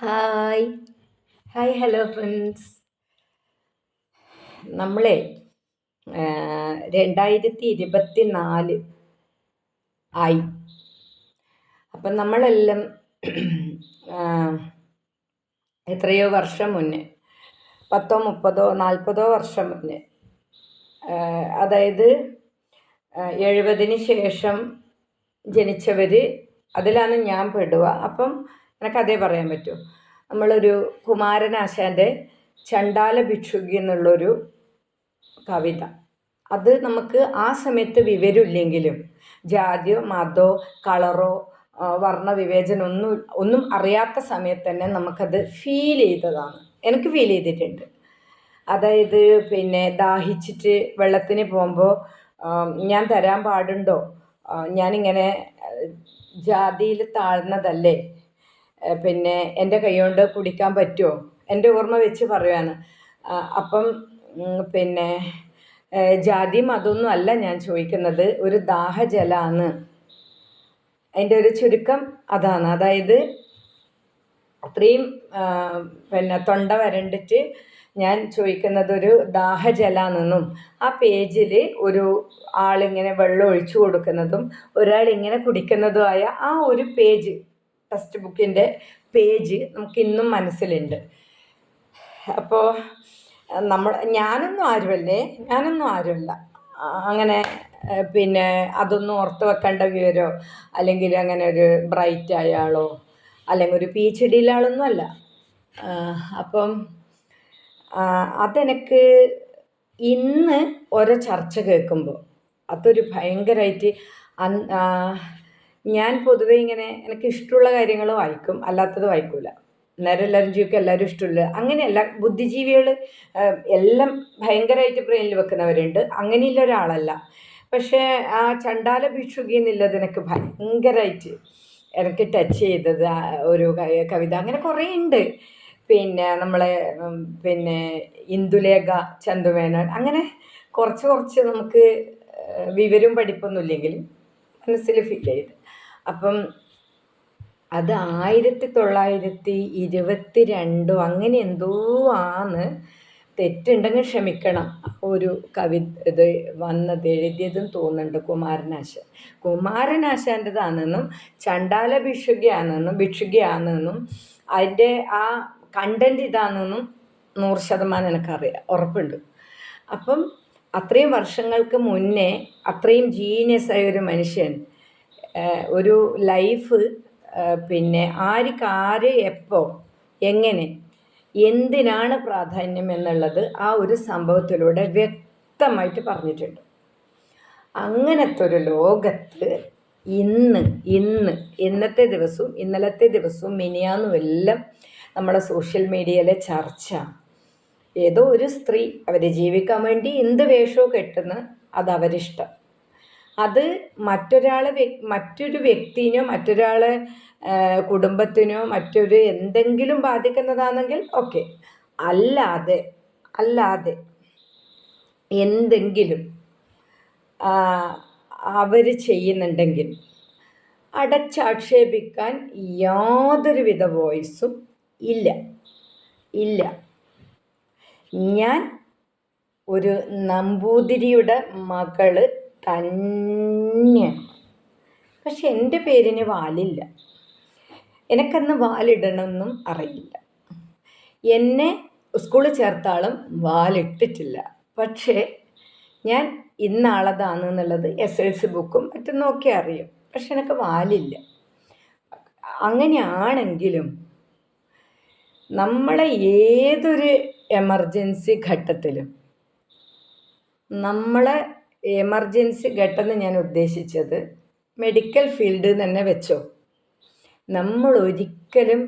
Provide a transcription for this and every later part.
Hi. Hi hello friends. നമ്മളെ രണ്ടായിരത്തി ഇരുപത്തി നാല് ആയി. അപ്പം നമ്മളെല്ലാം എത്രയോ വർഷം മുന്നേ പത്തോ മുപ്പതോ നാൽപ്പതോ വർഷം മുന്നേ അതായത് എഴുപതിന് ശേഷം ജനിച്ചവർ അതിലാണ് ഞാൻ പെടുക. അപ്പം എനിക്കതേ പറയാൻ പറ്റൂ. നമ്മളൊരു കുമാരനാശാന്റെ ചണ്ടാല ഭിക്ഷുകി എന്നുള്ളൊരു കവിത. അത് നമുക്ക് ആ സമയത്ത് വിവരമില്ലെങ്കിലും ജാതിയോ മതോ കളറോ വർണ വിവേചനം ഒന്നും ഒന്നും അറിയാത്ത സമയത്ത് തന്നെ നമുക്കത് ഫീൽ ചെയ്തതാണ്. എനിക്ക് ഫീൽ ചെയ്തിട്ടുണ്ട്. അതായത് പിന്നെ ദാഹിച്ചിട്ട് വെള്ളത്തിന് പോകുമ്പോൾ ഞാൻ തരാൻ പാടുണ്ടോ? ഞാനിങ്ങനെ ജാതിയിൽ താഴ്ന്നതല്ലേ? പിന്നെ എന്റെ കൈ കൊണ്ട് കുടിക്കാൻ പറ്റുമോ? എന്റെ ഓർമ്മ വെച്ച് പറയുകയാണ് അപ്പം പിന്നെ ജാതിയും ജാതി മതമൊന്നും അല്ല ഞാൻ ചോദിക്കുന്നത്. ഒരു ദാഹജലമാണ് അതിന്റെ ഒരു ചുരുക്കം അതാണ്. അതായത് അത്രയും പിന്നെ തൊണ്ട വരണ്ടിട്ട് ഞാൻ ചോദിക്കുന്നത് ഒരു ദാഹജലാണെന്നും ആ പേജിൽ ഒരു ആളിങ്ങനെ വെള്ളം ഒഴിച്ചു കൊടുക്കുന്നതും ഒരാൾ ഇങ്ങനെ കുടിക്കുന്നതുമായ ആ ഒരു പേജ് ടെക്സ്റ്റ് ബുക്കിന്റെ പേജ് നമുക്ക് ഇന്നും മനസ്സിലുണ്ട്. അപ്പോൾ നമ്മൾ ഞാനൊന്നും ആരുമല്ലേ? ഞാനൊന്നും ആരുമല്ല. അങ്ങനെ പിന്നെ അതൊന്നും ഓർത്ത് വെക്കേണ്ട വിവരമോ അല്ലെങ്കിൽ അങ്ങനെ ഒരു ബ്രൈറ്റ് ആയ ആളോ അല്ലെങ്കിൽ ഒരു പി എച്ച് ഡിയിലെ ആളൊന്നും അല്ല. അപ്പം അതെനിക്ക് ഇന്ന് ഓരോ ചർച്ച കേൾക്കുമ്പോൾ അതൊരു ഭയങ്കരമായിട്ട് ഞാൻ പൊതുവെ ഇങ്ങനെ എനിക്ക് ഇഷ്ടമുള്ള കാര്യങ്ങൾ വായിക്കും അല്ലാത്തത് വായിക്കൂല. നേരെ എല്ലാവരും ജീവിക്കും എല്ലാവരും ഇഷ്ടമുള്ള അങ്ങനെയല്ല ബുദ്ധിജീവികൾ എല്ലാം ഭയങ്കരമായിട്ട് ബ്രെയിനിൽ വെക്കുന്നവരുണ്ട്. അങ്ങനെയുള്ള ഒരാളല്ല. പക്ഷേ ആ ചണ്ടാല ഭിക്ഷുകി എന്നുള്ളത് എനിക്ക് ഭയങ്കരമായിട്ട് എനിക്ക് ടച്ച് ചെയ്തത് ഒരു കവിത. അങ്ങനെ കുറേ ഉണ്ട്. പിന്നെ നമ്മളെ പിന്നെ ഇന്ദുലേഖ ചന്തുമേനോൻ അങ്ങനെ കുറച്ച് കുറച്ച് നമുക്ക് വിവരവും പഠിപ്പൊന്നും ഇല്ലെങ്കിലും മനസ്സിൽ ഫീൽ ചെയ്ത്. അപ്പം അത് ആയിരത്തി തൊള്ളായിരത്തി ഇരുപത്തി രണ്ടോ അങ്ങനെ എന്തോ ആണ് തെറ്റുണ്ടെങ്കിൽ ക്ഷമിക്കണം. ഒരു കവി ഇത് വന്നത് എഴുതിയതും തോന്നുന്നുണ്ട് കുമാരനാശാൻ കുമാരനാശാന്റെതാണെന്നും ചണ്ടാല ഭിക്ഷുകയാണെന്നും ഭിക്ഷുകയാണെന്നും അതിന്റെ ആ കണ്ടന്റ് ഇതാണെന്നും നൂറ് ശതമാനം എനിക്കറിയാം ഉറപ്പുണ്ട്. അപ്പം അത്രയും വർഷങ്ങൾക്ക് മുന്നേ അത്രയും ജീനിയസ് ആയ ഒരു മനുഷ്യൻ ഒരു ലൈഫ് പിന്നെ ആർക്ക് ആര് എപ്പോൾ എങ്ങനെ എന്തിനാണ് പ്രാധാന്യം എന്നുള്ളത് ആ ഒരു സംഭവത്തിലൂടെ വ്യക്തമായിട്ട് പറഞ്ഞിട്ടുണ്ട്. അങ്ങനത്തെ ഒരു ലോകത്ത് ഇന്ന് ഇന്ന് ഇന്നത്തെ ദിവസവും ഇന്നലത്തെ ദിവസവും മിനിയാന്നും എല്ലാം നമ്മുടെ സോഷ്യൽ മീഡിയയിലെ ചർച്ച. ഏതോ ഒരു സ്ത്രീ അവർ ജീവിക്കാൻ വേണ്ടി എന്ത് വേഷവും കെട്ടുന്ന അത് അവരിഷ്ടം അത് മറ്റൊരാളെ മറ്റൊരു വ്യക്തിനോ മറ്റൊരാളെ കുടുംബത്തിനോ മറ്റൊരു എന്തെങ്കിലും ബാധിക്കുന്നതാണെങ്കിൽ ഓക്കെ. അല്ലാതെ അല്ലാതെ എന്തെങ്കിലും അവർ ചെയ്യുന്നുണ്ടെങ്കിൽ അടച്ചാക്ഷേപിക്കാൻ യാതൊരുവിധ വോയിസും ഇല്ല. ഇല്ല. ഞാൻ ഒരു നമ്പൂതിരിയുടെ മകൾ തന്നെയാണ് പക്ഷെ എന്റെ പേരിന് വാലില്ല. എനിക്കന്ന് വാലിടണമെന്നും അറിയില്ല. എന്നെ സ്കൂളിൽ ചേർത്താളും വാലിട്ടിട്ടില്ല. പക്ഷേ ഞാൻ ഇന്നാളതാണ് എന്നുള്ളത് എസ് എൽ സി ബുക്കും മറ്റും നോക്കി അറിയും. പക്ഷെ എനിക്ക് വാലില്ല. അങ്ങനെയാണെങ്കിലും നമ്മളെ ഏതൊരു എമർജൻസി ഘട്ടത്തിലും നമ്മളെ എമർജൻസി ഘട്ടം ഞാൻ ഉദ്ദേശിച്ചത് മെഡിക്കൽ ഫീൽഡ് തന്നെ വെച്ചോ. നമ്മൾ ഒരിക്കലും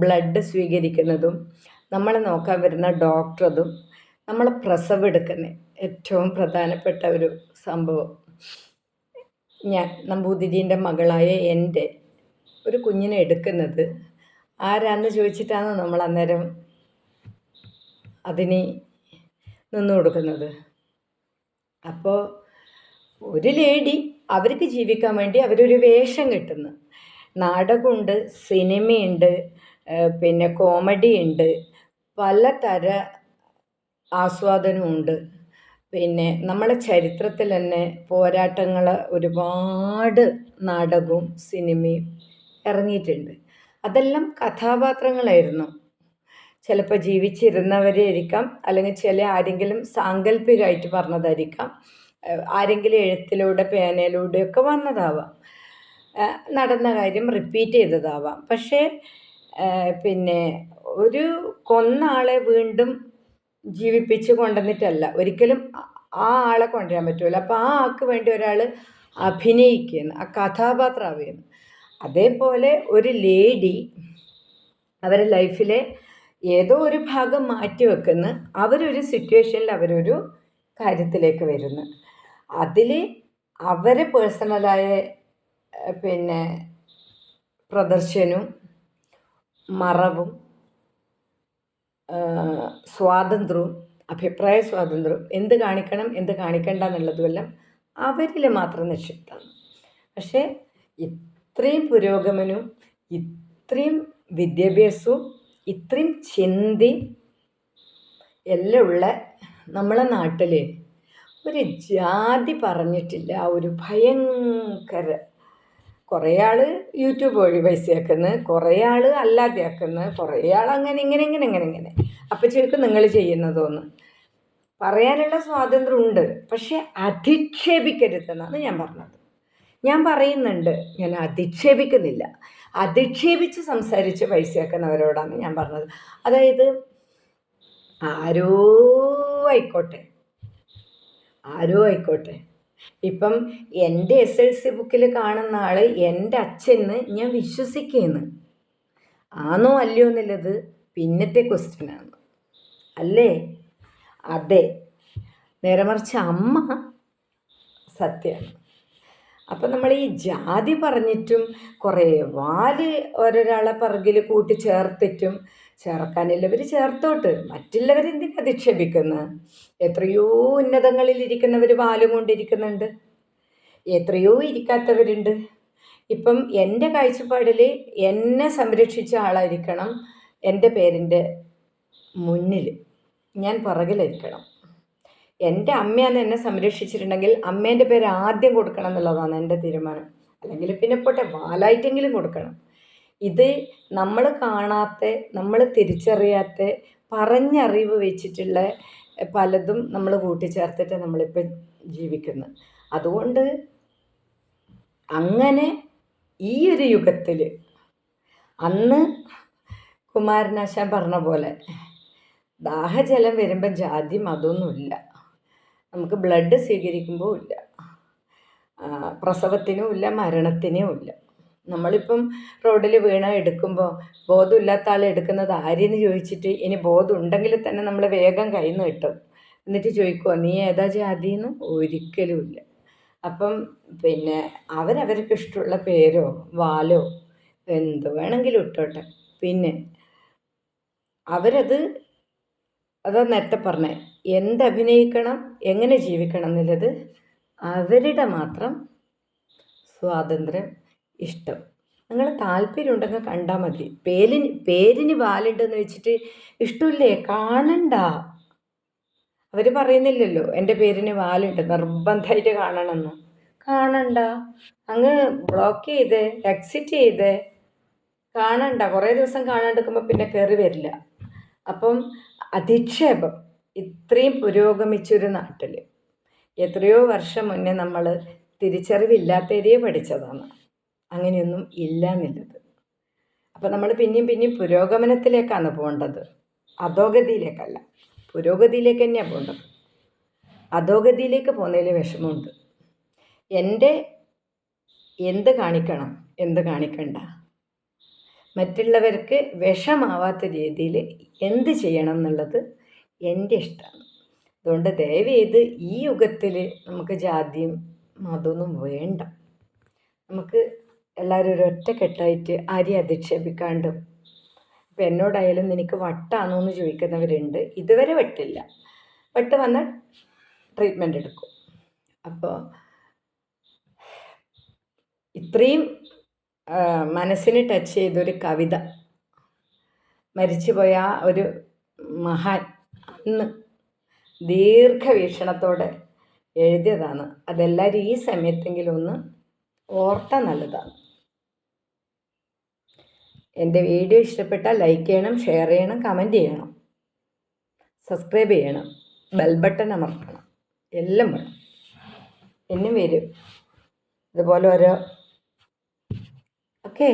ബ്ലഡ് സ്വീകരിക്കുന്നതും നമ്മളെ നോക്കാൻ വരുന്ന ഡോക്ടറതും നമ്മൾ പ്രസവം എടുക്കുന്ന ഏറ്റവും പ്രധാനപ്പെട്ട ഒരു സംഭവം. ഞാൻ നമ്പൂതിരീന്റെ മകളായ എന്റെ ഒരു കുഞ്ഞിനെ എടുക്കുന്നത് ആരാന്ന് ചോദിച്ചിട്ടാണ് നമ്മൾ അന്നേരം അതിന് നിന്നു കൊടുക്കുന്നത്? അപ്പോൾ ഒരു ലേഡി അവർക്ക് ജീവിക്കാൻ വേണ്ടി അവരൊരു വേഷം കിട്ടുന്നു. നാടകമുണ്ട് സിനിമയുണ്ട് പിന്നെ കോമഡി ഉണ്ട് പലതര ആസ്വാദനമുണ്ട് പിന്നെ നമ്മുടെ ചരിത്രത്തിൽ തന്നെ പോരാട്ടങ്ങൾ ഒരുപാട് നാടകവും സിനിമയും ഇറങ്ങിയിട്ടുണ്ട്. അതെല്ലാം കഥാപാത്രങ്ങളായിരുന്നു. ചിലപ്പോൾ ജീവിച്ചിരുന്നവരായിരിക്കാം. അല്ലെങ്കിൽ ചില ആരെങ്കിലും സാങ്കല്പികമായിട്ട് പറഞ്ഞതായിരിക്കാം. ആരെങ്കിലും എഴുത്തിലൂടെ പേനയിലൂടെയൊക്കെ വന്നതാവാം. നടന്ന കാര്യം റിപ്പീറ്റ് ചെയ്തതാവാം. പക്ഷേ പിന്നെ ഒരു കൊന്ന ആളെ വീണ്ടും ജീവിപ്പിച്ച് കൊണ്ടുവന്നിട്ടല്ല. ഒരിക്കലും ആ ആളെ കൊണ്ടുവരാൻ പറ്റുമല്ലോ അപ്പോൾ ആ ആൾക്ക് വേണ്ടി ഒരാൾ അഭിനയിക്കുന്നു ആ കഥാപാത്രമാവുകയാണ് അതേപോലെ ഒരു ലേഡി അവരുടെ ലൈഫിലെ ഏതോ ഒരു ഭാഗം മാറ്റി വെക്കുന്ന. അവരൊരു സിറ്റുവേഷനിൽ അവരൊരു കാര്യത്തിലേക്ക് വരുന്നു. അതിൽ അവരെ പേഴ്സണലായ പിന്നെ പ്രദർശനവും മറവും സ്വാതന്ത്ര്യവും അഭിപ്രായ സ്വാതന്ത്ര്യവും എന്ത് കാണിക്കണം എന്ത് കാണിക്കണ്ട എന്നുള്ളതുമെല്ലാം അവരിൽ മാത്രം നിക്ഷിപ്തമാണ്. പക്ഷേ ഇത്രയും പുരോഗമനവും ഇത്രയും വിദ്യാഭ്യാസവും ഇത്രയും ചിന്തി എല്ലാം ഉള്ള നമ്മളെ നാട്ടിൽ ഒരു ജാതി പറഞ്ഞിട്ടില്ല ഒരു ഭയങ്കര കുറേ ആൾ യൂട്യൂബ് വഴി പൈസയാക്കുന്നു കുറേ ആൾ അല്ലാതെ ആക്കുന്നു കുറേ ആൾ അങ്ങനെ ഇങ്ങനെ ഇങ്ങനെ ഇങ്ങനെ ഇങ്ങനെ. അപ്പം ശരിക്കും നിങ്ങൾ ചെയ്യുന്നതോന്ന് പറയാനുള്ള സ്വാതന്ത്ര്യം ഉണ്ട് പക്ഷേ അധിക്ഷേപിക്കരുതെന്നാണ് ഞാൻ പറഞ്ഞത്. ഞാൻ പറയുന്നുണ്ട് ഞാൻ അധിക്ഷേപിക്കുന്നില്ല. അധിക്ഷേപിച്ച് സംസാരിച്ച് പൈസയാക്കുന്നവരോടാണ് ഞാൻ പറഞ്ഞത്. അതായത് ആരോ ആയിക്കോട്ടെ ആരോ ആയിക്കോട്ടെ. ഇപ്പം എന്റെ എസ് എൽ സി ബുക്കിൽ കാണുന്ന ആൾ എന്റെ അച്ഛന്ന് ഞാൻ വിശ്വസിക്കുന്നു. ആണോ അല്ലയോ എന്നുള്ളത് പിന്നത്തെ ക്വസ്റ്റ്യനാണ് അല്ലേ? അതെ. നേരെ മറിച്ച് അമ്മ സത്യമാണ് അപ്പം നമ്മൾ ഈ ജാതി പറഞ്ഞിട്ടും കുറേ വാൽ ഓരോരാളെ പിറകിൽ കൂട്ടി ചേർത്തിട്ടും. ചേർക്കാനുള്ളവർ ചേർത്തോട്ട് മറ്റുള്ളവരെന്തിനാ അധിക്ഷേപിക്കുന്നത് എത്രയോ ഉന്നതങ്ങളിലിരിക്കുന്നവർ വാലും കൊണ്ടിരിക്കുന്നുണ്ട്. എത്രയോ ഇരിക്കാത്തവരുണ്ട്. ഇപ്പം എന്റെ കാഴ്ചപ്പാടിൽ എന്നെ സംരക്ഷിച്ച ആളായിരിക്കണം എന്റെ പേരിന്റെ മുന്നിൽ ഞാൻ പുറകിലിരിക്കണം. എന്റെ അമ്മയാണ് എന്നെ സംരക്ഷിച്ചിട്ടുണ്ടെങ്കിൽ അമ്മേന്റെ പേര് ആദ്യം കൊടുക്കണം എന്നുള്ളതാണ് എന്റെ തീരുമാനം. അല്ലെങ്കിൽ പിന്നെ പോട്ടെ വാലായിട്ടെങ്കിലും കൊടുക്കണം. ഇത് നമ്മൾ കാണാത്ത നമ്മൾ തിരിച്ചറിയാത്ത പറഞ്ഞറിവ് വെച്ചിട്ടുള്ള പലതും നമ്മൾ കൂട്ടിച്ചേർത്തിട്ട് നമ്മളിപ്പോൾ ജീവിക്കുന്നു. അതുകൊണ്ട് അങ്ങനെ ഈ ഒരു യുഗത്തിൽ അന്ന് കുമാരനാശാൻ പറഞ്ഞ പോലെ ദാഹജലം വരുമ്പോൾ ജാതി മതമൊന്നുമില്ല. നമുക്ക് ബ്ലഡ് സ്വീകരിക്കുമ്പോൾ ഇല്ല. പ്രസവത്തിനും ഇല്ല മരണത്തിനും ഇല്ല. നമ്മളിപ്പം റോഡിൽ വീണ എടുക്കുമ്പോൾ ബോധമില്ലാത്ത ആൾ എടുക്കുന്നത് ആരെന്ന് ചോദിച്ചിട്ട് ഇനി ബോധം ഉണ്ടെങ്കിൽ തന്നെ നമ്മൾ വേഗം കയ്യിൽ നിന്ന് കിട്ടും. എന്നിട്ട് ചോദിക്കുമോ നീ ഏതാ ജാതിന്ന് ഒരിക്കലുമില്ല അപ്പം പിന്നെ അവരവർക്ക് ഇഷ്ടമുള്ള പേരോ വാലോ എന്ത് വേണമെങ്കിലും ഇട്ടോട്ടെ. പിന്നെ അവരത് അതാ നേരത്തെ പറഞ്ഞേ എന്തഭിനയിക്കണം എങ്ങനെ ജീവിക്കണം എന്നുള്ളത് അവരുടെ മാത്രം സ്വാതന്ത്ര്യം ഇഷ്ടം. നിങ്ങൾ താല്പര്യം ഉണ്ടെങ്കിൽ കണ്ടാൽ മതി. പേരിന് പേരിന് വാലുണ്ടെന്ന് വെച്ചിട്ട് ഇഷ്ടമില്ലേ? കാണണ്ട. അവർ പറയുന്നില്ലല്ലോ എന്റെ പേരിന് വാലുണ്ട് നിർബന്ധമായിട്ട് കാണണമെന്ന്. കാണണ്ട. അങ്ങ് ബ്ലോക്ക് ചെയ്തേ എക്സിറ്റ് ചെയ്തേ കാണണ്ട. കുറേ ദിവസം കാണാണ്ടിരിക്കുമ്പോൾ പിന്നെ കയറി വരില്ല. അപ്പം അധിക്ഷേപം ഇത്രയും പുരോഗമിച്ചൊരു നാട്ടിൽ എത്രയോ വർഷം മുന്നേ നമ്മൾ തിരിച്ചറിവില്ലാത്തരേ പഠിച്ചതാണ്. അങ്ങനെയൊന്നും ഇല്ല എന്നുള്ളത് അപ്പോൾ നമ്മൾ പിന്നെയും പിന്നെയും പുരോഗമനത്തിലേക്കാണ് പോകേണ്ടത്. അധോഗതിയിലേക്കല്ല. പുരോഗതിയിലേക്ക് തന്നെയാണ് പോകേണ്ടത്. അധോഗതിയിലേക്ക് പോകുന്നതിൽ വിഷമമുണ്ട്. എന്റെ എന്ത് കാണിക്കണം എന്ത് കാണിക്കണ്ട? മറ്റുള്ളവർക്ക് വിഷമാവാത്ത രീതിയിൽ എന്ത് ചെയ്യണം എന്നുള്ളത് എന്റെ ഇഷ്ടമാണ്. അതുകൊണ്ട് ദയവ് ചെയ്ത് ഈ യുഗത്തിൽ നമുക്ക് ജാതിയും മതമൊന്നും വേണ്ട. നമുക്ക് എല്ലാവരും ഒരു ഒറ്റക്കെട്ടായിട്ട് ആരെയും അധിക്ഷേപിക്കാണ്ടും ഇപ്പം എന്നോടായാലും നിനക്ക് വട്ടാണോ എന്ന് ചോദിക്കുന്നവരുണ്ട്. ഇതുവരെ വെട്ടില്ല. വെട്ട് വന്നാൽ ട്രീറ്റ്മെന്റ് എടുക്കും. അപ്പോൾ ഇത്രയും മനസ്സിന് ടച്ച് ചെയ്തൊരു കവിത. മരിച്ചുപോയ ഒരു മഹാൻ അന്ന് ദീർഘവീക്ഷണത്തോടെ എഴുതിയതാണ്. അതെല്ലാവരും ഈ സമയത്തെങ്കിലും ഒന്ന് ഓർത്ത നല്ലതാണ്. എന്റെ വീഡിയോ ഇഷ്ടപ്പെട്ടാൽ ലൈക്ക് ചെയ്യണം ഷെയർ ചെയ്യണം കമന്റ് ചെയ്യണം. സബ്സ്ക്രൈബ് ചെയ്യണം. ബെൽ ബട്ടൺ അമർത്തണം. എല്ലാം വേണം. എന്നും വരും. ഇതുപോലെ ഓരോ ഓക്കെ